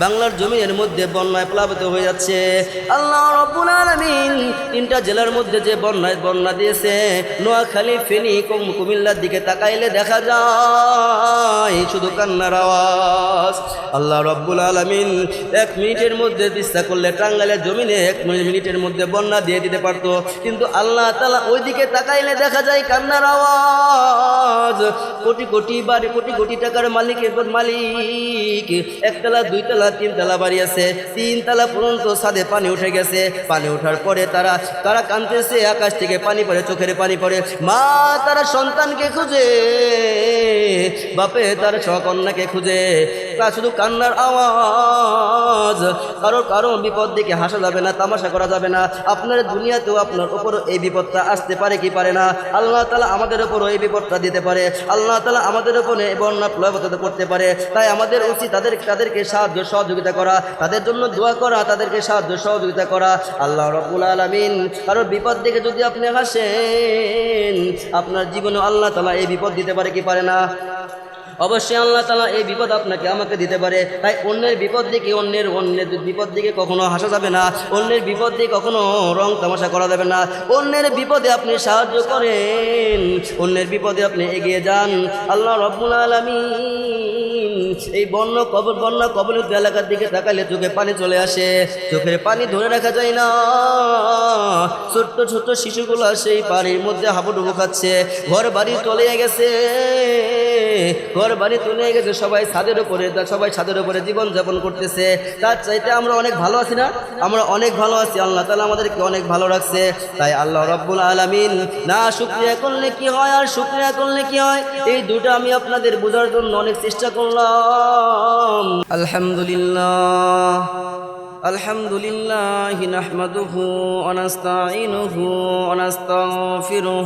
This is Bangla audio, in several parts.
বাংলার জমিনের মধ্যে বন্যায় প্লাবিত হয়ে যাচ্ছে। আল্লাহ রব্বুল আলামিন তিনটা জেলার মধ্যে যে বন্যায় বন্যা দিয়েছে, নোয়াখালী, ফেনী কুম কুমিল্লার দিকে তাকাইলে দেখা যায় শুধু কান্নার আওয়াজ। আল্লাহ রব্বুল আলামিন এক মিনিটের মধ্যে চেষ্টা করলে টাঙ্গাইলের জমিনে এক মিনিটের মধ্যে বন্যা দিয়ে দিতে পারতো। কিন্তু আল্লাহ তালা ওইদিকে তাকাইলে দেখা যায় কান্নার আওয়াজ। কোটি কোটি বাড়ি, কোটি কোটি টাকার মালিকের মালিক, একতলা, দুইতলা তিনতলা বাড়ি আছে। তিনতলা পর্যন্ত ছাদে পানি উঠে গেছে। পানি ওঠার পরে তারা তারা কাঁদতেছে, আকাশ থেকে পানি পড়ে, চোখের পানি পড়ে। মা, তারা সন্তানকে খুঁজে। বাপে, তার সকন্যাকে খুঁজে। তা শুধু কান্নার আওয়াজ। কারও কারও বিপদ দিকে হাসা যাবে না, তামাশা করা যাবে না। আপনার দুনিয়াতেও আপনার উপরও এই বিপদটা আসতে পারে কি পারে না? আল্লাহ তালা আমাদের উপরও এই বিপদটা দিতে পারে। আল্লাহ তালা আমাদের এই বন্যা প্লবত করতে পারে। তাই আমাদের উচিত তাদের, তাদেরকে সাহায্য সহযোগিতা করা, তাদের জন্য দোয়া করা, তাদেরকে সাহায্য সহযোগিতা করা। আল্লাহ রবুল আলমিন কারোর বিপদ দেখে যদি আপনি হাসেন, আপনার জীবনে আল্লাহ তালা এই বিপদ দিতে পারে কি পারে না? অবশ্যই আল্লাহ তালা এই বিপদ আপনাকে আমাকে দিতে পারে। তাই অন্যের বিপদ দিকে অন্যের অন্যের বিপদ দিকে কখনো হাসা যাবে না। অন্যের বিপদ দিয়ে কখনো রং তামাশা করা যাবে না। অন্যের বিপদে আপনি সাহায্য করেন। অন্যের বিপদে আপনি এগিয়ে যান। আল্লাহ রব্বুল আলমিন এই বন্য কবর, বন্যা কবলিত এলাকার দিকে তাকালে চোখে পানি চলে আসে। চোখের পানি ধরে রাখা যায় না। ছোট্ট ছোট্ট শিশুগুলো সেই পানির মধ্যে হাবুডুবু খাচ্ছে। ঘর বাড়ি চলে গেছে। ঘর বাড়ি চলে গেছে সবাই ছাদের উপরে সবাই ছাদের উপরে জীবন যাপন করতেছে তার চাইতে আমরা অনেক ভালো আছি না আমরা অনেক ভালো আছি আল্লাহ তালা আমাদেরকে অনেক ভালো রাখছে তাই আল্লাহ রব্বুল আলমিন না শুক্রিয়া করলে কি হয় আর শুক্রিয়া করলে কি হয় এই দুটো আমি আপনাদের বোঝার জন্য অনেক চেষ্টা করলাম আলহামদুলিল্লাহ الحمد لله نحمده ونستعينه ونستغفره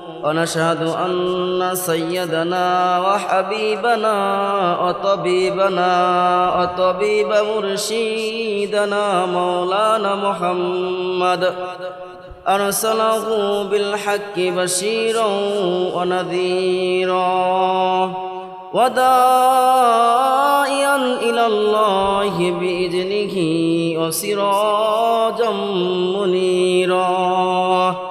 ونشهد أن سيدنا وحبيبنا وطبيبنا وطبيب مرشيدنا مولانا محمد. أرسله بالحق بشيرا ونذيرا وداعيا إلى الله بإذنه وسراجا منيرا.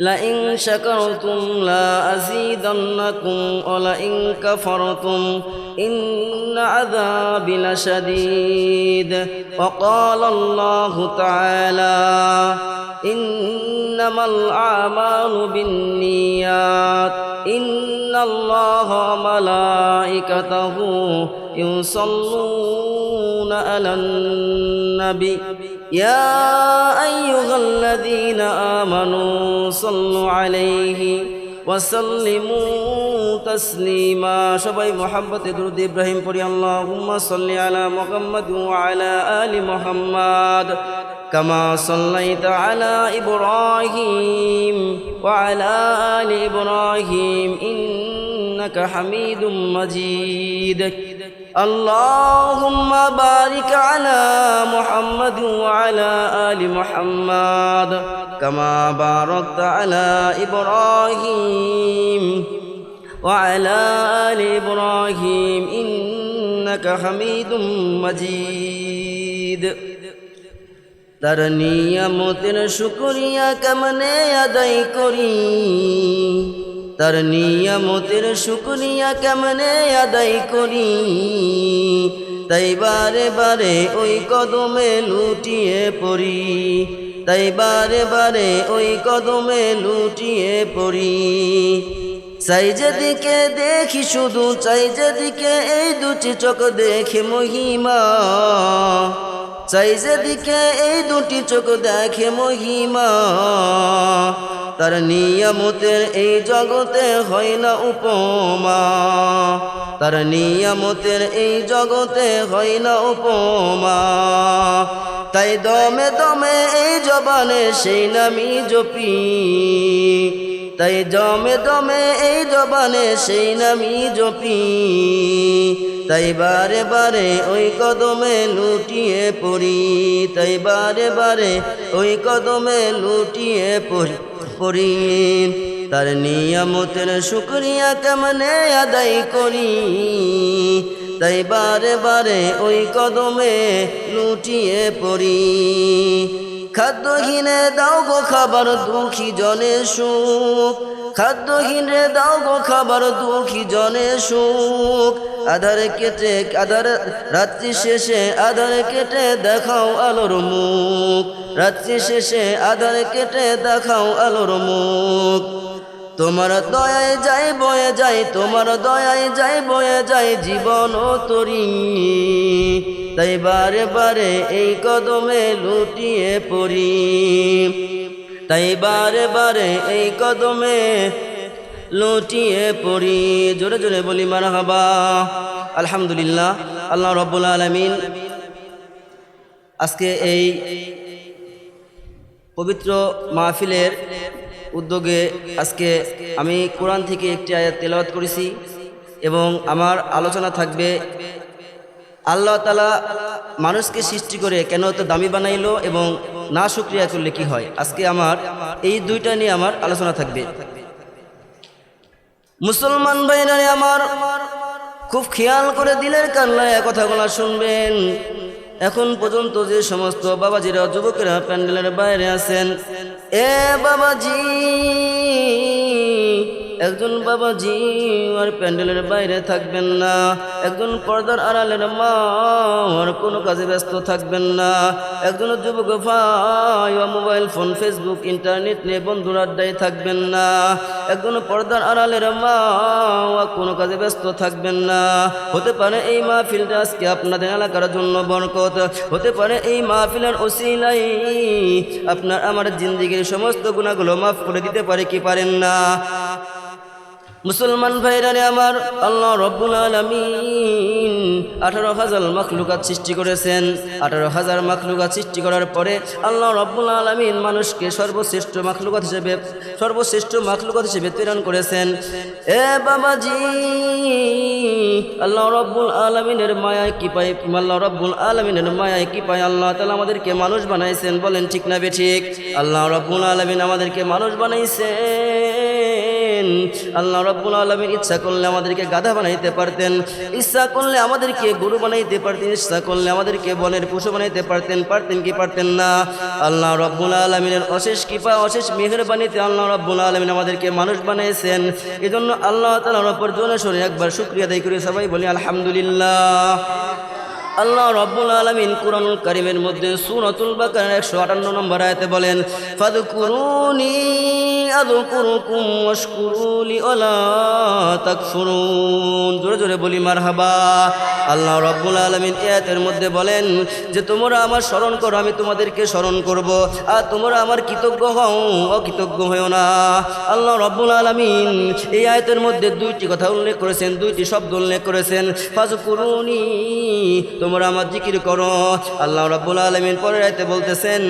لئن شكرتم لا أزيدنكم ولئن كفرتم إن عذابي لشديد وقال الله تعالى إنما الأعمال بالنيات إن الله وملائكته يصلون على النبي يا أيها الذين آمنوا صلوا عليه وسلموا تسليما. شبي محبة درود إبراهيم قري اللهم صل على محمد وعلى آل محمد كما صليت على إبراهيم وعلى آل إبراهيم إنك حميد مجيد. اللهم بارك على محمد وعلى آل محمد كما باركت على إبراهيم وعلى آل إبراهيم إنك حميد مجيد তার নিয়ামতের শুকরিয়া কেমনে আদায় করি তার নিয়ামতের শুকরিয়া কেমনে আদায় করি? তাই বারে বারে ওই কদমে লুটিয়ে পড়ি। তাই বারে বারে ওই কদমে লুটিয়ে পড়ি। চাই যেদিকে দেখি শুধু, চাই যেদিকে এই দুটি চোখ দেখে মহিমা। চাই যেদিকে এই দুটি চোখ দেখে মহিমা, তার নিয়ামতের এই জগতে হয় না উপমা। তার নিয়ামতের এই জগতে হয় না উপমা। তাই দমে দমে এই জবানে সেই নামি জপি। তাই জমে দমে এই জবানে সেই নামি জপি। তাই বারে বারে ওই কদমে লুটিয়ে পড়ি। তাই বারে বারে ওই কদমে লুটিয়ে পড়ি পড়ি। তার নিয়ামতের শুক্রিয়া কেমনে আদায় করি? তাই বারে বারে ওই কদমে লুটিয়ে পড়ি। খাদ্যহীনে দাও গো খাবার দুঃখী জনে সুখ। খাদ্যহীনে দাও গো খাবার দুঃখী জনে সুখ। আধার কেটে, আধার রাত্রি শেষে আধার কেটে দেখাও আলোর মুখ। রাত্রি শেষে আধার কেটে দেখাও আলোর মুখ। তোমার দয়ায় যাই, বয়ে যাই, তোমার দয়ায় যাই, বয়ে যাই, জীবন তরি। তাই বারে বারে এই কদমে লুটিয়ে পড়ি। তাই বারে বারে এই কদমে লুটিয়ে পড়ি। জোরে জোরে বলি মার হাবা আলহামদুলিল্লাহ, আল্লাহ রব্বুল আলমিন আজকে এই পবিত্র মাহফিলের উদ্যোগে আজকে আমি কোরআন থেকে একটি আয়াত তেলাওয়াত করেছি এবং আমার আলোচনা থাকবে, আল্লাহ তালা মানুষকে সৃষ্টি করে কেন তো দামি বানাইলো এবং না শুক্রিয়া করলে কি হয়? আজকে আমার এই দুইটা নিয়ে আমার আলোচনা থাকবে। মুসলমান ভাইরা আমার খুব খেয়াল করে দিলের কান্নায় কথাগুলো শুনবেন। এখন পর্যন্ত যে সমস্ত বাবাজিরা যুবকেরা প্যান্ডেলের বাইরে আছেন এ বাবাজি একজন বাবা বাবাজি আর প্যান্ডেলের বাইরে থাকবেন না। একজন পর্দার আড়ালের মা আর কোনো কাজে ব্যস্ত থাকবেন না। একজন যুবক ভাই মোবাইল ফোন, ফেসবুক, ইন্টারনেট নিয়ে বন্ধুর আড্ডায় থাকবেন না। একজন পর্দার আড়ালের মা কোনো কাজে ব্যস্ত থাকবেন না। হতে পারে এই মাহফিলটা আজকে আপনাদের এলাকার জন্য বরকত। হতে পারে এই মাহফিলের ওসিলাই আপনার আমার জিন্দিগির সমস্ত গুণাগুলো মাফ করে দিতে পারে কি পারেন না। মুসলমান ভাইরারে আমার, আল্লাহ রব্বুল আলমিন আঠারো হাজার মাখলুকাত সৃষ্টি করেছেন। আঠারো হাজার মাখলুকাত সৃষ্টি করার পরে আল্লাহ রব্বুল আলমিন মানুষকে সর্বশ্রেষ্ঠ মাখলুকাত হিসেবে, সর্বশ্রেষ্ঠ মাখলুকাত হিসেবে প্রেরণ করেছেন। এ বাবাজি, আল্লাহ রব্বুল আলমিনের মায়ায় কি পাই আল্লাহ রব্বুল আলমিনের মায়ায় কি পাই আল্লাহ তালা আমাদেরকে মানুষ বানাইছেন, বলেন ঠিক না বে ঠিক? আল্লাহ রব্বুল আলমিন আমাদেরকে মানুষ বানাইছেন। আল্লাহ রব্বুল আলমীর ইচ্ছা করলে আমাদেরকে গাধা বানাইতে পারতেন, ইচ্ছা করলে আমাদেরকে গরু বানাইতে পারতেন, ইচ্ছা করলে আমাদেরকে বনের পশু বানাইতে পারতেন পারতেন কি পারতেন না? আল্লাহ রব্বুল আলমিনের অশেষ কৃপা, অশেষ মেহরবানিতে আল্লাহ রব্বুল আলমিন আমাদেরকে মানুষ বানাইছেন। এজন্য জন্য আল্লাহ তালার ওপর জোরে একবার শুক্রিয়া আদায় করে সবাই বলি, আলহামদুলিল্লাহ। আল্লাহ রব্বুল আলমিন কুরআনুল কারিমের মধ্যে সুরাতুল বাকার একশো আটান্ন নম্বর আয়াতে বলেন, ফাদকুরুনি আদকুরুকুম ওয়াশকুরুলি ওয়ালা তাকফুরুন। জোরে জোরে বলি মারহাবা। আল্লাহ রব্বুল আলমিন আয়াতের মধ্যে বলেন যে, তোমরা আমার স্মরণ করো, আমি তোমাদেরকে স্মরণ করব। আর তোমরা আমার কৃতজ্ঞ হও, অকৃতজ্ঞ হও না। আল্লাহ রব্বুল আলমিন এই আয়াতের মধ্যে দুইটি কথা উল্লেখ করেছেন, দুইটি শব্দ উল্লেখ করেছেন। ফাজকুরুনি তোমরা আমার জিকির করো। আল্লাহ রাব্বুল আলামিন পরের আয়তে বলতেছেন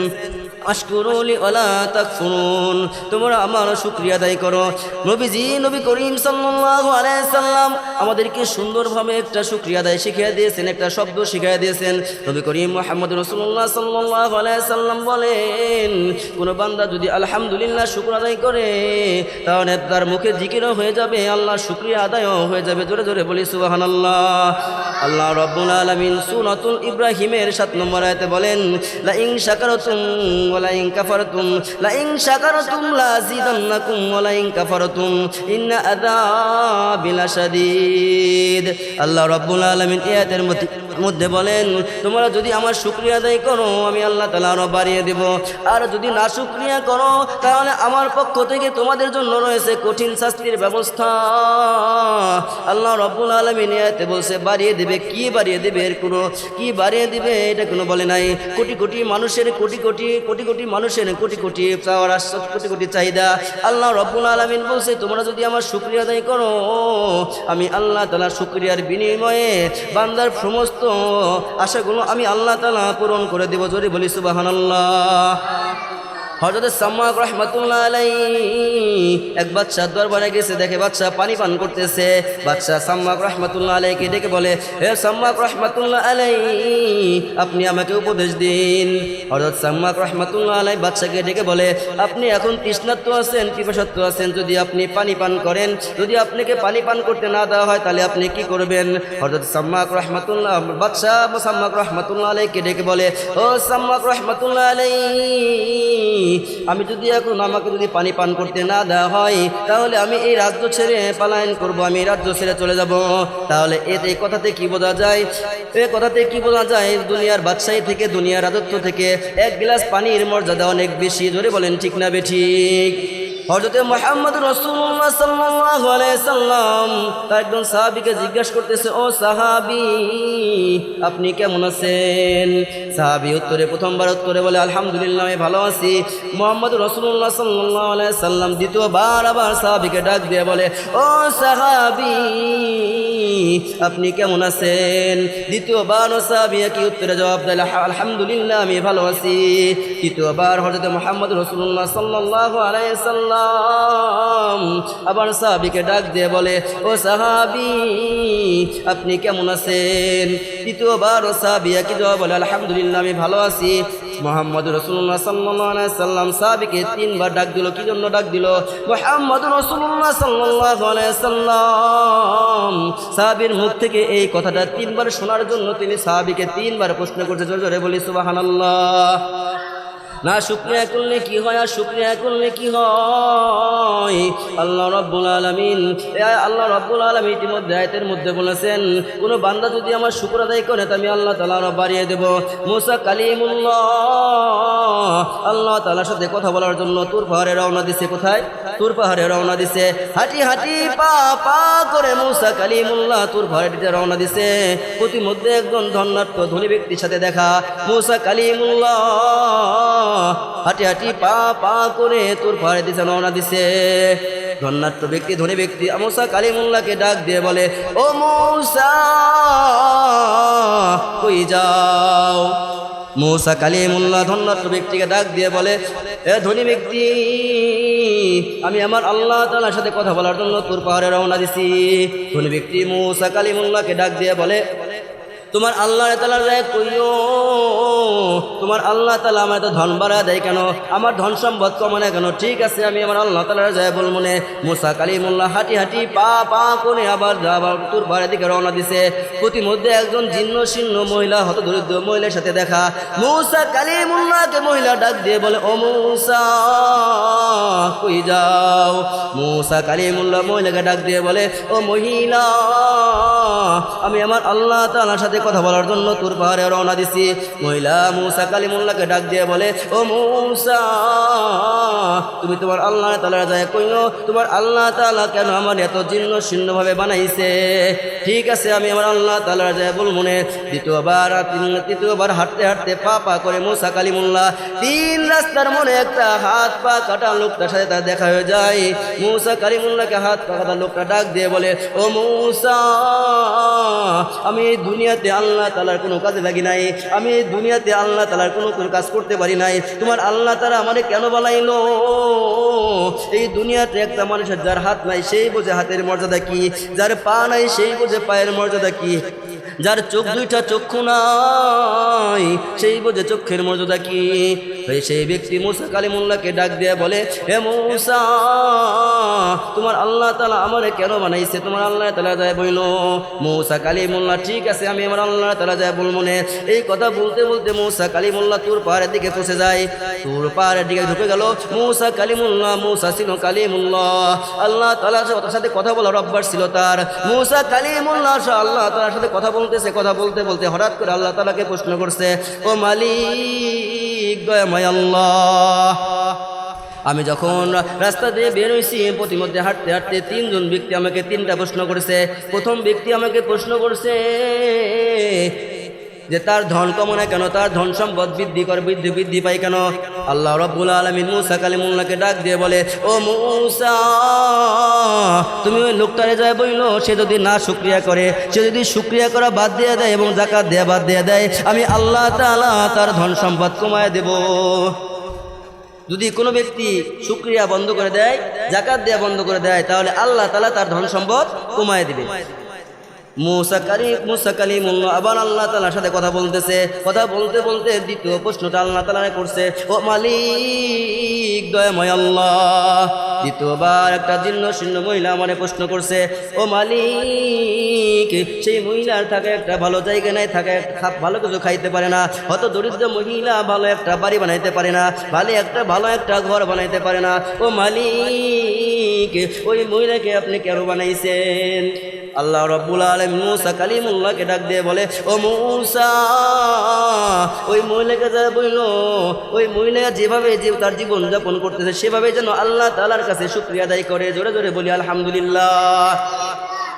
আশকুরুলি ওয়ালা তাকফুরুন। তোমরা আমার শুকরিয়া আদায় করো। নবীজি, নবী করিম সাল্লাল্লাহু আলাইহি সাল্লাম আমাদেরকে সুন্দরভাবে একটা শুকরিয়া আদায় শিখিয়ে দিয়েছেন, একটা শব্দ শিখিয়ে দিয়েছেন। নবী করিম মুহাম্মদ রাসূলুল্লাহ সাল্লাল্লাহু আলাইহি সাল্লাম বলেন, কোন বান্দা যদি আলহামদুলিল্লাহ শুকর আদায় করে, তাহলে তার মুখে জিকিরও হয়ে যাবে আল্লাহ শুকরিয়া আদায়ও হয়ে যাবে। জোরে জোরে বলি, সুবহানাল্লাহ। আল্লাহ রব্বুল আলামিন সূরাতুল ইব্রাহিমের 7 নম্বর আয়াতে বলেন লা ইন শাকারতুম ওয়া লা ইন কাফারতুম লা ইন শাকারতুম লা জিদান্নাকুম ওয়া লা ইন কাফারতুম, ইন্না আযাবি লাশাদীদ আল্লাহ রব্বুল আলামিন আয়াতের মধ্যে বলেন, তোমরা যদি আমার শুক্রিয়া আদায় করো, আমি আল্লাহ তালা আরও বাড়িয়ে দেব। আর যদি না শুক্রিয়া করো, তাহলে আমার পক্ষ থেকে তোমাদের জন্য রয়েছে কঠিন শাস্তির ব্যবস্থা। আল্লাহ রব্বুল আলমিন বলছে, বাড়িয়ে দেবে, কি বাড়িয়ে দেবে এর কোনো, কি বাড়িয়ে দিবে এটা কোনো বলে নাই। কোটি কোটি মানুষের কোটি কোটি কোটি কোটি কোটি মানুষের কোটি কোটি চাওয়ার কোটি কোটি চাহিদা। আল্লাহ রব্বুল আলমিন বলছে, তোমরা যদি আমার শুক্রিয়া আদায় করো, আমি আল্লাহ তালা শুক্রিয়ার বিনিময়ে বান্দার সমস্ত আশাগুলো আমি আল্লাহ তালা পূরণ করে দেবো। যদি বলি সুবাহান আল্লাহ হজরত সাম্মাক রহমতুল্লাহ আলাই এক বাচ্চা দরবারে গেছে, দেখে বাচ্চা পানি পান করতেছে। বাচ্চা সাম্মাক রহমতুল্লাহ আলাইকে ডেকে বলে, হে সাম্মাক রহমতুল্লাহ আলাই আপনি আমাকে উপদেশ দিন। হজরত সাম্মাক রহমতুল্লাহ আলাই বাচ্চাকে ডেকে বলে, আপনি এখন তৃষ্ণাত্ম আছেন পিপাসত্ব আছেন, যদি আপনি পানি পান করেন, যদি আপনাকে পানি পান করতে না দেওয়া হয়, তাহলে আপনি কি করবেন? হজরত সাম্মাক রহমতুল্লাহ, বাচ্চা সাম্মাক রহমতুল্লাহ আলাইকে ডেকে বলে, ও সাম্মাক রহমতুল্লাহ আলাই আমি যদি এখন আমাকে যদি পানি পান করতে না দেওয়া হয়, তাহলে আমি এই রাজ্য ছেড়ে পালায়ন করব, আমি রাজ্য ছেড়ে চলে যাব। তাহলে এতে কথাতে কি বোঝা যায়? এ কথাতে কি বোঝা যায়? দুনিয়ার বাদশাহী থেকে, দুনিয়ার রাজত্ব থেকে এক গ্লাস পানির মর্যাদা অনেক বেশি। ধরে বলেন, ঠিক না বে ঠিক? হজরতে মোহাম্মদ রসুল্লাহ আলাইহি সাল্লাম তার একজন সাহাবীকে জিজ্ঞাসা করতেছে, ও সাহাবি, আপনি কেমন আছেন? সাহাবি উত্তরে, প্রথমবার উত্তরে বলে, আলহামদুলিল্লাহ, আমি ভালো আছি। মোহাম্মদ রসুল্লাহ আলাইহি সাল্লাম দ্বিতীয়বার আবার সাহাবীকে ডাক দিয়ে বলে, ও সাহাবি, আপনি কেমন আছেন? দ্বিতীয়বার ও সাহাবী কি উত্তরে জবাব দেয় আলহামদুলিল্লাহ, আমি ভালো আছি। তৃতীয়বার হজরত মোহাম্মদ রসুল্লাহ সাল্লাল্লাহু আলাইহি সাল্লাম আবার সাহাবিকে ডাক দিয়ে বলে, ও সাহাবি, আপনি কেমন আছেন? তৃতীয়বার ও সাহাবি একই জবাব বলে, আলহামদুলিল্লাহ, আমি ভালো আছি। মোহাম্মদ রসুল্লাহ সাল্লাহ সাল্লাম সাহাবিকে তিনবার ডাক দিল। কি জন্য ডাক দিল? মোহাম্মদ রসুল্লাহ সাল্লাহ সাল্লাম। সাহাবির মুখ থেকে এই কথাটা তিনবার শোনার জন্য তিনি সাহাবিকে তিনবার প্রশ্ন করছে। জোরে জোরে বলি, সুবাহানাল্লাহ। না, শুক্রিয়া করলে কি হয় আর শুক্রিয়া করলে কি হয়? আল্লাহ রব্বুল আলমিন আল্লাহ রব্বুল আলম ইতিমধ্যে আয়তের মধ্যে বলেছেন, কোনো বান্দা যদি আমার শুক্র আদায় করে আমি আল্লাহ তালা আরও বাড়িয়ে দেব। মুসা কালিমুল্লাহ, আল্লাহ তালার সাথে কথা বলার জন্য তুর পাহাড়ে রওনা দিছে কোথায়? তুর পাহাড়ে রওনা দিছে। হাঁটি হাঁটি, পা পা করে মুসা কালিমুল্লাহ তুর পাহাড়িতে রওনা দিছে। প্রতিমধ্যে একজন ধন্যার্থ ধনী ব্যক্তির সাথে দেখা। মুসা কালিমুল্লাহ হাঁটি হাঁটি পা পা করে তোর পাহাড়ে দিছে রওনা দিছে। ধন্যার্থ ব্যক্তি, ধনী ব্যক্তি, আমসা কালিমুল্লাহকে ডাক দিয়ে বলে, ও মৌসা, কই যাও? মৌসা কালিমুল্লাহ ধন্যার্থ ব্যক্তিকে ডাক দিয়ে বলে, এ ধনী ব্যক্তি, আমি আমার আল্লাহ তালার সাথে কথা বলার জন্য তোর পাহাড়ে রওনা দিছি। ধনী ব্যক্তি মৌসা কালিমুল্লাহকে ডাক দিয়ে বলে তোমার আল্লাহ তালার রায় কইও, তোমার আল্লাহ তালা আমার এত ধন বাড়া দেয় কেন? আমার ধন সম্পদ কমে না কেন? ঠিক আছে, আমি আমার আল্লাহ তালার যায় বল মনে মুসা কালিমুল্লাহ হাঁটি হাঁটি পা পা করে আবার আবার তোর বাড়ির দিকে রওনা দিছে। প্রতিমধ্যে একজন জীর্ণ শীর্ণ মহিলা হত দরিদ্র মহিলার সাথে দেখা। মুসা কালিমুল্লাহকে মহিলা ডাক দিয়ে বলে, ও মুসা, কই যাও? মুসা কালিমুল্লাহ মহিলাকে ডাক দিয়ে বলে, ও মহিলা, আমি আমার আল্লাহ তালার সাথে কথা বলার জন্য তোর পাহাড়ে রওনা দিছি। মহিলা মুসা কালিমুল্লাহকে ডাক দিয়ে বলে, ও মুসা, তুমি তোমার আল্লাহ তালার যায় কইল তোমার আল্লাহ তালা কেন আমার এত জীর্ণ শীর্ণভাবে বানাইছে? ঠিক আছে, আমি আমার আল্লাহ তালার যায় বল মনে। দ্বিতীয়বার তৃতীয়বার হাঁটতে হাঁটতে পা পা করে মুসা কালিমুল্লাহ তিন রাস্তার মনে একটা হাত পা কাটা লোকটার সাথে তার দেখা হয়ে যায়। মুসা কালিমুল্লাহকে হাত পা কাটা লোকটা ডাক দিয়ে বলে, ও মূসা, আমি দুনিয়াতে আল্লাহ তালার কোনো কাজে লাগি নাই। আমি এই দুনিয়াতে আল্লাহ তালার কোনো কাজ করতে পারি নাই। তোমার আল্লাহ তারা আমারে কেন বানাইলো এই দুনিয়াতে একটা মানুষের যার হাত নাই, সেই বোঝে হাতের মর্যাদা কি? যার পা নাই, সেই বোঝে পায়ের মর্যাদা কি? যার চোখ দুইটা চক্ষু নাই, সেই বোঝে চক্ষের মর্যাদা কি? সেই ব্যক্তি মুসা কালিমুল্লাহকে ডাক দিয়ে বলে, হে মুসা, তোমার আল্লাহ তালা আমারে কেন বানাইছে? তোমার আল্লাহ তালা যায় বইল, মৌসা কালিমুল্লাহ, ঠিক আছে, আমি আমার আল্লাহ তালা যায় বলব নে। এই কথা বলতে বলতে মৌসা কালিমুল্লাহ তোর পাহাড়ের দিকে পৌঁছে যায়। তোর পাহাড়ের দিকে ঢুকে গেল, মৌসা কালিমুল্লাহ, মৌসা ছিল কালী কালিমুল্লাহ। আল্লাহ তালার সাথে- কথা বলার অভ্যাস ছিল তার। মৌসা কালিমুল্লাহ, আল্লাহ তালার সাথে কথা বলতেছে, কথা বলতে বলতে হঠাৎ করে আল্লাহ তালাকে প্রশ্ন করছে, ও মালিক, দয়াময় আল্লাহ। আমি যখন রাস্তা দিয়ে বেরোইছি প্রতিমধ্যে হাঁটতে হাঁটতে তিনজন ব্যক্তি আমাকে তিনটা প্রশ্ন করেছে। প্রথম ব্যক্তি আমাকে প্রশ্ন করছে যে তার ধন কমনে কেন, তার ধন সম্পদ বৃদ্ধি করে, বৃদ্ধি বৃদ্ধি পায় কেন? আল্লাহ রব্বুল আলমিন মুসা কালিমুল্লাহকে ডাক দিয়ে বলে, ও মুসা, তুমি ওই লোকটারে যায় বইলো, সে যদি না শুক্রিয়া করে, সে যদি শুক্রিয়া করা বাদ দিয়ে দেয় এবং জাকাত দেয়া বাদ দিয়ে দেয়, আমি আল্লাহ তালা তার ধন সম্পদ কমায় দেব। যদি কোনো ব্যক্তি শুক্রিয়া বন্ধ করে দেয় জাকাত দেয়া বন্ধ করে দেয়, তাহলে আল্লাহ তালা তার ধন সম্পদ কমায় দিবে। মুসা কালি মুসা কালিমুল্লাহ, আবার আল্লাহ তালার সাথে কথা বলতেছে। কথা বলতে বলতে দ্বিতীয় প্রশ্নটা আল্লাহ তালা করছে, ও মালিক, দয়াময় দ্বিতীয়বার একটা জীর্ণ শূন্য মহিলা আমারে প্রশ্ন করছে, ও মালিক, সেই মহিলার থাকে একটা ভালো জায়গা নাই থাকে ভালো কিছু খাইতে পারে না। হয়তো দরিদ্র মহিলা ভালো একটা বাড়ি বানাইতে পারে না, ভালো একটা ভালো একটা ঘর বানাইতে পারে না। ও মালিক, ওই মহিলাকে আপনি কেন বানাইছেন? আল্লাহ রব্বুল আলম মুসা কালিমুল্লাহকে ডাক দিয়ে বলে, ও মুসা, ওই মহিলাকে যা বলল, ওই মহিলা যেভাবে যে তার জীবন যাপন করতেছে, সেভাবে যেন আল্লাহ তালার কাছে শুক্রিয়া আদায় করে। জোরে জোরে বলি, আলহামদুলিল্লাহ।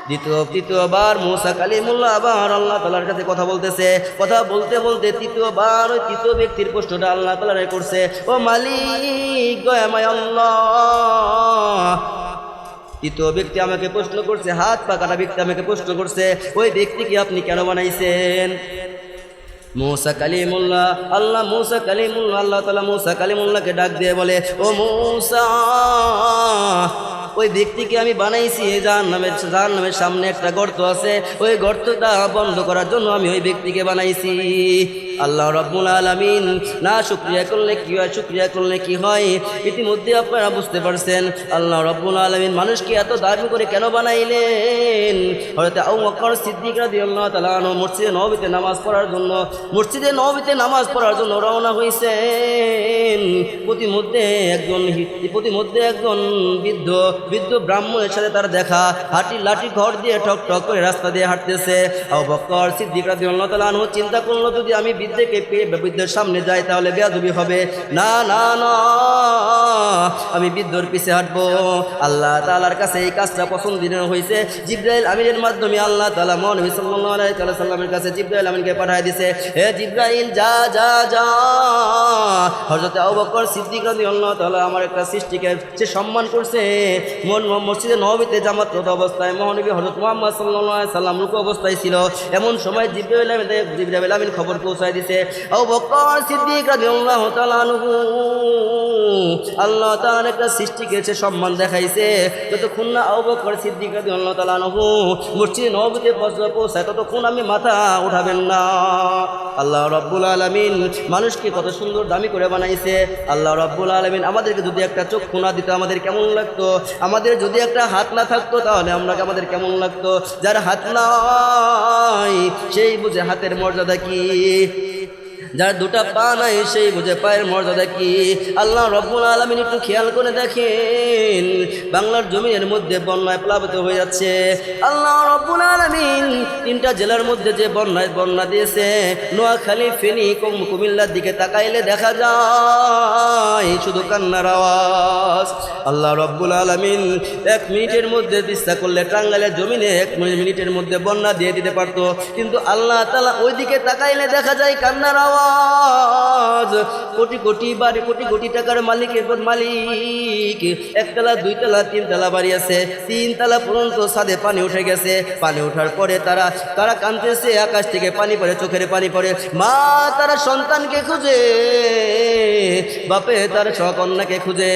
দ্বিতীয়, তৃতীয়বার মৌসা কালিমুল্লাহ আবার আল্লাহ তালার কাছে কথা বলতেছে। কথা বলতে বলতে তৃতীয়বার ওই তৃতীয় ব্যক্তির প্রশ্নটা আল্লাহ তালারে করছে, ও মালিক, দয়াময় আল্লাহ তৃতীয় ব্যক্তি আমাকে প্রশ্ন করছে, হাত পা কাটা ব্যক্তি আমাকে প্রশ্ন করছে, ওই ব্যক্তিকে আপনি কেন বানাইছেন? মৌসা কালিমুল্লাহ, আল্লাহ মৌসা কালিমুল্লাহ, আল্লাহ তালা মৌসা কালিমুল্লাহকে ডাক দিয়ে বলে, ও মৌসা, ওই ব্যক্তিকে আমি বানাইছি? যার নামের যার নামের সামনে একটা গর্ত আছে, ওই গর্তটা বন্ধ করার জন্য আমি ওই ব্যক্তিকে বানাইছি। আল্লাহ রব্বুল আলমিন, না, শুক্রিয়া করলে কি হয়, শুক্রিয়া করলে কি হয়? ইতিমধ্যে আপনারা বুঝতে পারছেন, আল্লাহ রব্বুল আলমিন মানুষকে এত দাবি করে কেন বানাইলেন? হয়তো আউ মকর সিদ্দিক রাদি আল্লাহ মসজিদে নবীতে নামাজ পড়ার জন্য, মসজিদে নবীতে নামাজ পড়ার জন্য রওনা হয়েছেন প্রতিমধ্যে একজন প্রতিমধ্যে একজন বৃদ্ধ বৃদ্ধ ব্রাহ্মণের সাথে তার দেখা, হাঁটি লাঠি ঘর দিয়ে ঠক ঠক করে রাস্তা দিয়ে হাঁটতেছে। আবু বকর সিদ্দিক রাদি আল্লাহ তালা চিন্তা করল, যদি আমি বৃদ্ধকে পেয়ে বৃদ্ধের সামনে যাই তাহলে বেয়াদবি হবে। না না না, আমি বৃদ্ধর পিছে হাঁটবো। আল্লাহ তালার কাছে এই কাজটা পছন্দিন হয়েছে। জিব্রাইল আমিনের মাধ্যমে আল্লাহ তালা মহানবী সাল্লাল্লাহু সাল্লামের কাছে জিব্রাইল আমিনকে পাঠিয়ে দিছে। হে জিব্রাইল, যা যা যা। হযরত আবু বকর সিদ্দিক রাদিয়াল্লাহু তাআলা আমার একটা সৃষ্টিকে সে সম্মান করছে। মন মসজিদে নববীতে জামাতরত অবস্থায় মহানবী হযরত মুহাম্মদ আলাইহি সাল্লাম রুকু অবস্থায় ছিল। এমন সময় জিব্রাইল আমিন জিব্রাইল আমিন খবর পৌঁছায় দিছে। আবু বকর সিদ্দিক রাদিয়াল্লাহু তাআলা আল্লাহ তাআলা একটা সৃষ্টি করেছে সম্মান দেখাইছে। যতক্ষণ না আবু বকর সিদ্দিক রাদিয়াল্লাহু তাআলা আনহু মসজিদে পৌঁছ- পৌঁছায়, ততক্ষণ আমি মাথা উঠাবেন না। আল্লাহ রব্বুল আলমিন মানুষকে কত সুন্দর দামি করে বানাইছে। আল্লাহ রব্বুল আলমিন আমাদেরকে যদি একটা চক্ষু না দিত, আমাদের কেমন লাগতো? আমাদের যদি একটা হাত না থাকতো, তাহলে আমরা আমাদের কেমন লাগতো? যার হাত নাই, সেই বুঝে হাতের মর্যাদা কি? যার দুটা পা নাই সেই বুঝে পায়ের মর্যাদা কি? আল্লাহ রব্বুল আলমিন একটু খেয়াল করে দেখেন। বাংলার জমিনের মধ্যে বন্যায় প্লাবিত হয়ে যাচ্ছে। আল্লাহ রব্বুল আলমিন তিনটা জেলার মধ্যে যে বন্যায় বন্যা দিয়েছে, নোয়াখালী, ফেনী, কম কুমিল্লার দিকে তাকাইলে দেখা যায়। শুধু কান্নার আওয়াজ। আল্লাহ রব্বুল আলমিন এক মিনিটের মধ্যে ইচ্ছা করলে টাঙ্গাইলের জমিনে এক মিনিটের মধ্যে বন্যা দিয়ে দিতে পারতো। কিন্তু আল্লাহ তালা ওইদিকে তাকাইলে দেখা যায় কান্নার আওয়াজ। কোটি কোটি বাড়ি, কোটি কোটি টাকার মালিকের পর মালিক। একতলা, দুইতলা, তিনতলা বাড়ি আছে। তিনতলা পর্যন্ত ছাদে পানি উঠে গেছে। পানি ওঠার পরে তারা তারা কাঁদতেছে, আকাশ থেকে পানি পড়ে, চোখের পানি পড়ে। মা তারা সন্তানকে খুঁজে। বাপে তার সকন্যাকে খুঁজে,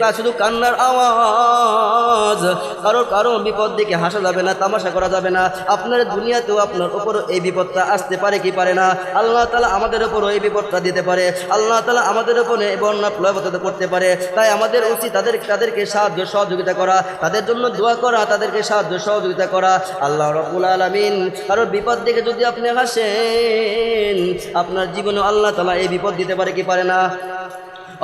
তা শুধু কান্নার আওয়াজ। কারোর কারও বিপদ দিকে হাসা যাবে না, তামাশা করা যাবে না। আপনার দুনিয়াতেও আপনার উপর এই বিপদটা আসতে পারে কি পারে না? আল্লাহ তালা আমাদের উপরও এই বিপদটা দিতে পারে। আল্লাহ তালা আমাদের এই বন্যা প্লবত করতে পারে। তাই আমাদের উচিত তাদের, তাদেরকে সাহায্য, সহযোগিতা করা। তাদের জন্য দোয়া করা, তাদেরকে সাহায্য, সহযোগিতা করা। আল্লাহ রবুল আলমিন, কারোর বিপদ দিকে যদি আপনি হাসেন, আপনার জীবনে আল্লাহ তালা এই বিপদ দিতে পারে কি পারে না?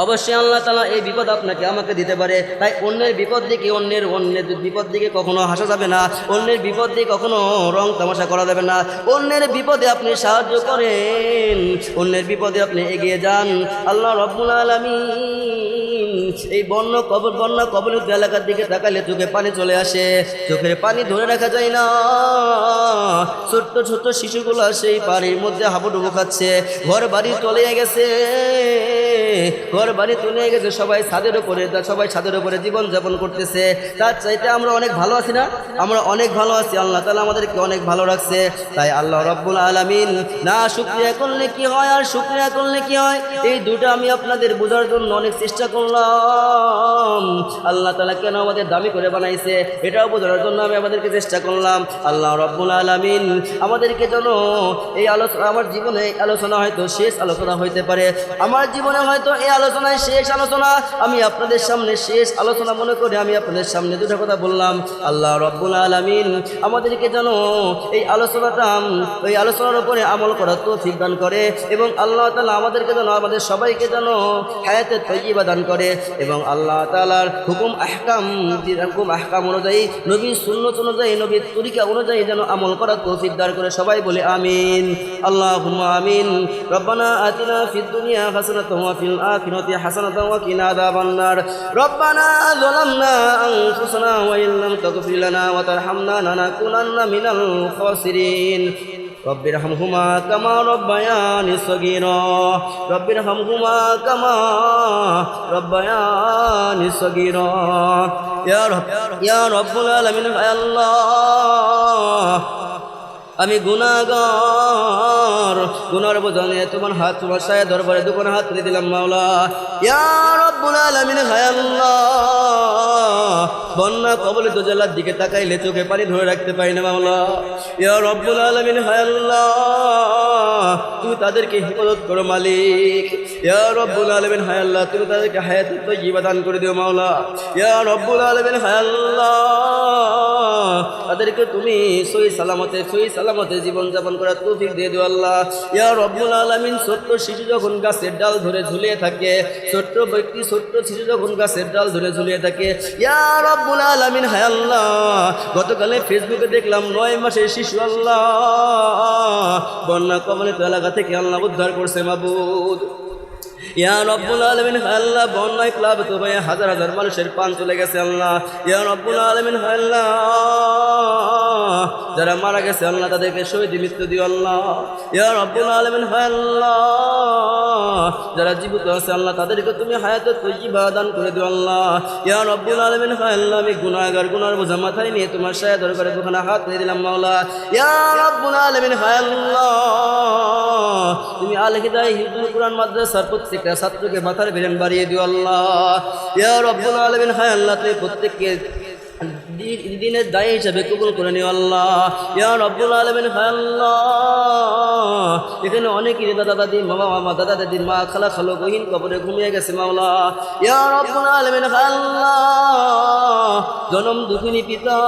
অবশ্যই আল্লাহ তালা এই বিপদ আপনাকে আমাকে দিতে পারে। তাই অন্যের বিপদ দিকে অন্যের অন্যের বিপদ দিকে কখনো হাসা যাবে না। অন্যের বিপদ দিয়ে কখনো রং তামাশা করা যাবে না। অন্যের বিপদে আপনি সাহায্য করেন। অন্যের বিপদে আপনি এগিয়ে যান। আল্লাহ রব্বুল আলমিন এই বন্য কবর, বন্যা কবলিত এলাকার দিকে তাকালে চোখে পানি চলে আসে। চোখের পানি ধরে রাখা যায় না। ছোট্ট ছোট্ট শিশুগুলো সেই পানির মধ্যে হাবুডুবু খাচ্ছে। ঘর বাড়ি চলে গেছে। ঘর বাড়ি চলে গেছে, সবাই ছাদের উপরে সবাই ছাদের উপরে জীবন যাপন করতেছে। তার চাইতে আমরা অনেক ভালো আছি না? আমরা অনেক ভালো আছি, আল্লাহ তালা আমাদেরকে অনেক ভালো রাখছে। তাই আল্লাহ রব্বুল আলমিন, না, শুক্রিয়া করলে কি হয় আর শুক্রিয়া করলে কি হয়? এই দুটো আমি আপনাদের বোঝার জন্য অনেক চেষ্টা করলাম। আল্লাহ তালা কেন আমাদের দামি করে বানাইছে, এটাও বোঝানোর জন্য আমি আমাদেরকে চেষ্টা করলাম। আল্লাহ রব্বুল আলমিন, আমাদেরকে যেন এই আলোচনা, আমার জীবনে আলোচনা হয়তো শেষ আলোচনা হইতে পারে। আমার জীবনে হয়তো এই আলোচনায় শেষ আলোচনা। আমি আপনাদের সামনে শেষ আলোচনা মনে করে আমি আপনাদের সামনে দুটো কথা বললাম। আল্লাহ রব্বুল আলমিন আমাদেরকে যেন এই আলোচনাটা ওই আলোচনার উপরে আমল করার তৌফিক দান করে এবং আল্লাহ তালা আমাদেরকে যেন, আমাদের সবাইকে যেন হায়াতের তৈবা দান করে এবং আল্লাহ তালার হুকুম, আহকাম হুকুম, আহকাম অনুযায়ী, নবীর সুন্নত অনুযায়ী, নবীর তরিকা অনুযায়ী যেন আমল করার তৌফিক দান করে সবাই বলে আমিন। আল্লাহ আমিন। রব্বানা আতিনা ফিদ দুনিয়া হাসানাতাও ওয়া ফিল আখিরাতি في حسنة وقنا عذاب النار ربنا ظلمنا أنفسنا وإن لم تغفر لنا وترحمنا لنكونن من الخاسرين رب ارحمهما كما ربياني صغيرا رب ارحمهما كما ربياني صغيرا يا رب يا رب العالمين يا الله আমি গুনাগার গুনার বোঝানে তোমার হাত তোমার সায়া দরবারে দুখানে হাত তুলে দিলাম, মাওলা। ইয়া রব্বুল আলামিন, হায় বন্যা কবলিত জেলার দিকে তাকাইলে চোখে পানি ধরে রাখতে পারি না, মাওলা। ইয়া রব্বুল আলামিন, হায় আল্লাহ। তুমি তাদেরকে হেফাজত করো, মালিক। ইয়া রব্বুল আলামিন, হায় আল্লাহ। তুমি তাদেরকে হায়াতের তৈবা দান করে দিও, মাওলা। ইয়া রব্বুল আলামিন, হায় আল্লাহ। তাদেরকে তুমি সই সালামতে সই সালামতে জীবন যাপন করার তৌফিক দিয়ে দিও আল্লাহ। ইয়া রব্বুল আলামিন, ছোট্ট শিশু যখন গাছের ডাল ধরে ঝুলিয়ে থাকে, ছোট্ট ব্যক্তি, ছোট্ট শিশু যখন গাছের ডাল ধরে ঝুলিয়ে থাকে, ইয়া রব্বুল আলামিন, হায় আল্লাহ, গতকালে ফেসবুকে দেখলাম নয় মাসে শিশু আল্লাহ, বন্যা কমলিত এলাকা থেকে আল্লাহ উদ্ধার করছে মাবুদ। গেছে যারা জীবিত আছে আল্লাহ, তাদেরকে তুমি হায়াতে তৈবা দান করে দিও আল্লাহ। ইয়া রব্বুল আলমিন আল্লাহ, আমি গুনাগার গুনার বোঝা মাথায় নিয়ে তোমার সায়া দরকারে হাত নিয়ে দিলাম মাওলা। ইয়া রব্বুল আলমিন আল্লাহ, তুমি আল হিদায় হিন্দুল কোরআন মাদ্রাসার প্রত্যেকটা ছাত্রকে মাথার বেরেন বাড়িয়ে দিও আল্লাহ। ইয়া রব্বুল আলমিন, হায় আল্লাহ তুই প্রত্যেককে দিনের দায়ী হিসাবে কবুল করে নিও আল্লাহ। ইয়া রব্বুল আলমিন আল্লাহ। এখানে অনেকেরই দাদা দাদি, মামা মামা, দাদা দাদির মা, খালা খালো গহীন কবরে ঘুমিয়ে গেছে মাওলা। ইয়া রব্বুল আলমিন আল্লাহ। জনম দুঃখিনী পিতা।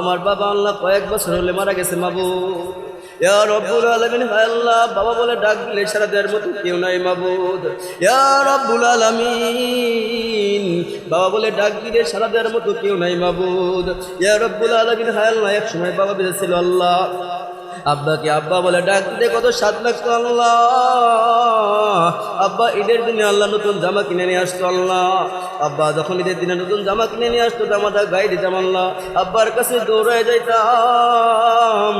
আমার বাবা আল্লাহ কয়েক বছর হলে মারা গেছে মাবু ইয়া রব্বুল আলামিন, হায় আল্লাহ, বাবা বলে ডাক দিলে সারা দেওয়ার মতো কেউ নাই মাবুদ। ইয়া রব্বুল আলামিন, বাবা বলে ডাক দিলে সারা দেওয়ার মতো কেউ নাই মাবুদ। ইয়া রব্বুল আলামিন, হায় আল্লাহ, এক সময় বাবা বেঁচে আল্লাহ। আব্বাকে আব্বা বলে ডাক দিতে কত স্বাদ লাগতো আল্লাহ। আব্বা ঈদের দিনে আল্লাহ নতুন জামা কিনে নিয়ে আসতো আল্লাহ। আব্বা যখন ঈদের দিনে নতুন জামা কিনে নিয়ে আসতো, জামাটা গায়ে দিতাম আল্লাহ। আব্বার কাছে দৌড়ায় যাইতাম।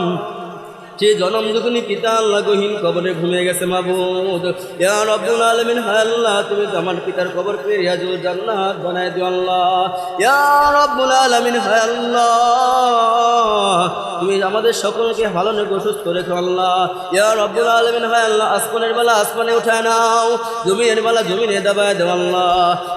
যে জনম যখনই পিতা, আল্লাহ গহীন কবরে ঘুমিয়ে গেছে মাবুদ ইয়া রব্বুল আলামিন, হায় আল্লাহ, তুমি আমার পিতার কবর পেয়ে রিয়াজুল জান্নাত বানায় দিও আল্লাহ। ইয়া রব্বুল আলামিন, হায় আল্লাহ তুমি আমাদের সকলকে ভালো নেবে সুস্থ রেখো আল্লাহ। ইয়া রব্বুল আলমিন, হয় আল্লাহ, আসমানের বেলা আসমানে উঠায় নাও, জমিনের বেলা জমিনে দাবায় দেও আল্লাহ।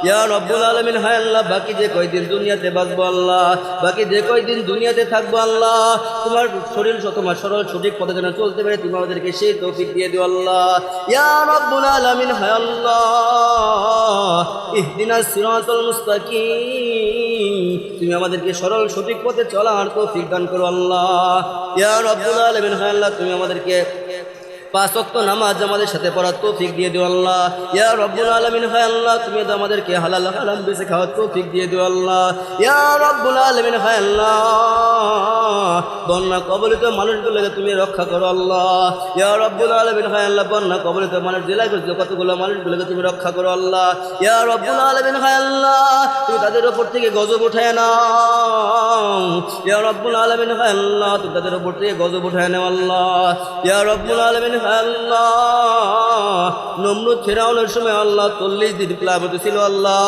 ইয়া রব্বুল আলমিন, হয় আল্লাহ, বাকি যে কয়দিন দুনিয়াতে বাঁচবো আল্লাহ, বাকি যে কয়দিন দুনিয়াতে থাকব আল্লাহ। তোমার শরীর তোমার সরল সঠিক পথে যেন চলতে পারে, তুমি আমাদেরকে সেই তৌফিক দিয়ে দিও আল্লাহ। ইয়া রব্বুল আলমিন, হয় আল্লাহ ইহদিনা সিরাতাল মুস্তাকিম। তুমি আমাদেরকে সরল, সঠিক পথে চলার তৌফিক দান করো আল্লাহ। ইয়া রব্বুল আলামিন, হায় আল্লাহ, তুমি আমাদেরকে পাঁচ নামাজ আমাদের সাথে পড়ার তৌফিক দিয়ে দিও আল্লাহ। ইয়া রব্বুল আলামিন, হয় আল্লাহ, তুমি তো আমাদেরকে হালাল হারাম বেঁচে খাওয়ার তৌফিক দিয়ে দিও আল্লাহ। ইয়া রব্বুল আলামিন, হয় আল্লাহ, বন্যা কবলিত মানুষগুলোকে তুমি রক্ষা করো আল্লাহ। ইয়া রব্বুল আলামিন, হয় আল্লাহ, বন্যা কবলিত মানুষ জেলায় করছ কতগুলো মানুষগুলোকে তুমি রক্ষা করো আল্লাহ। ইয়া রব্বুল আলামিন, হয় আল্লাহ, তুমি তাদের উপর থেকে গজব উঠায় নাও। ইয়া রব্বুল আলামিন, হয় আল্লাহ, তুমি তাদের উপর থেকে গজব উঠায় নাও আল্লাহ। ইয়া রব্বুল আলামিন আল্লাহ নমরুদ সময় আল্লাহ দিন আল্লাহ।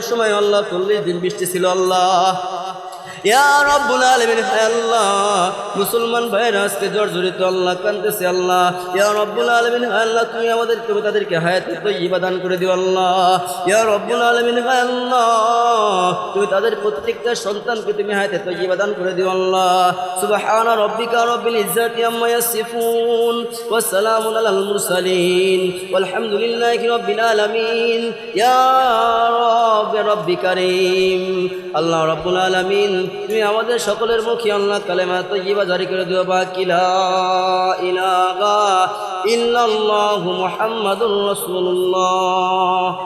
সময় আল্লাহ দিন ছিল আল্লাহ। মুসলমান ভাইয়ের, আজকে জর্জরিত আল্লাহ কানতেছে আল্লাহ। ইয়া রব্বুল আলমিন আল্লাহ, তুমি আমাদের তুমি তাদেরকে হায়াতে তৈবা দান করে দিও, আল্লাহ। ইয়ার রব্বুল আলমিন আল্লাহ, তুমি তাদের প্রত্যেকটা সন্তানকে তুমি হায়াতে তৈবা করে দিও, আল্লাহ। সুবহান রব্বিকা রব্বিল ইজ্জাতি আম্মা ইয়াসিফুন, ওয়া সালামুন মুরসালিন আলহামদুলিল্লাহি রব্বিল আলামিন। ইয়া রব্বি রব্বি করিম, আল্লাহ রব্বুল আলামিন তুমি আমাদের সকলের মুখে আল্লাহ কালেমা তৈবা জারি করে দিও বা কিলা ইলাগা ইল্লাল্লাহু মুহাম্মাদুর রাসূলুল্লাহ।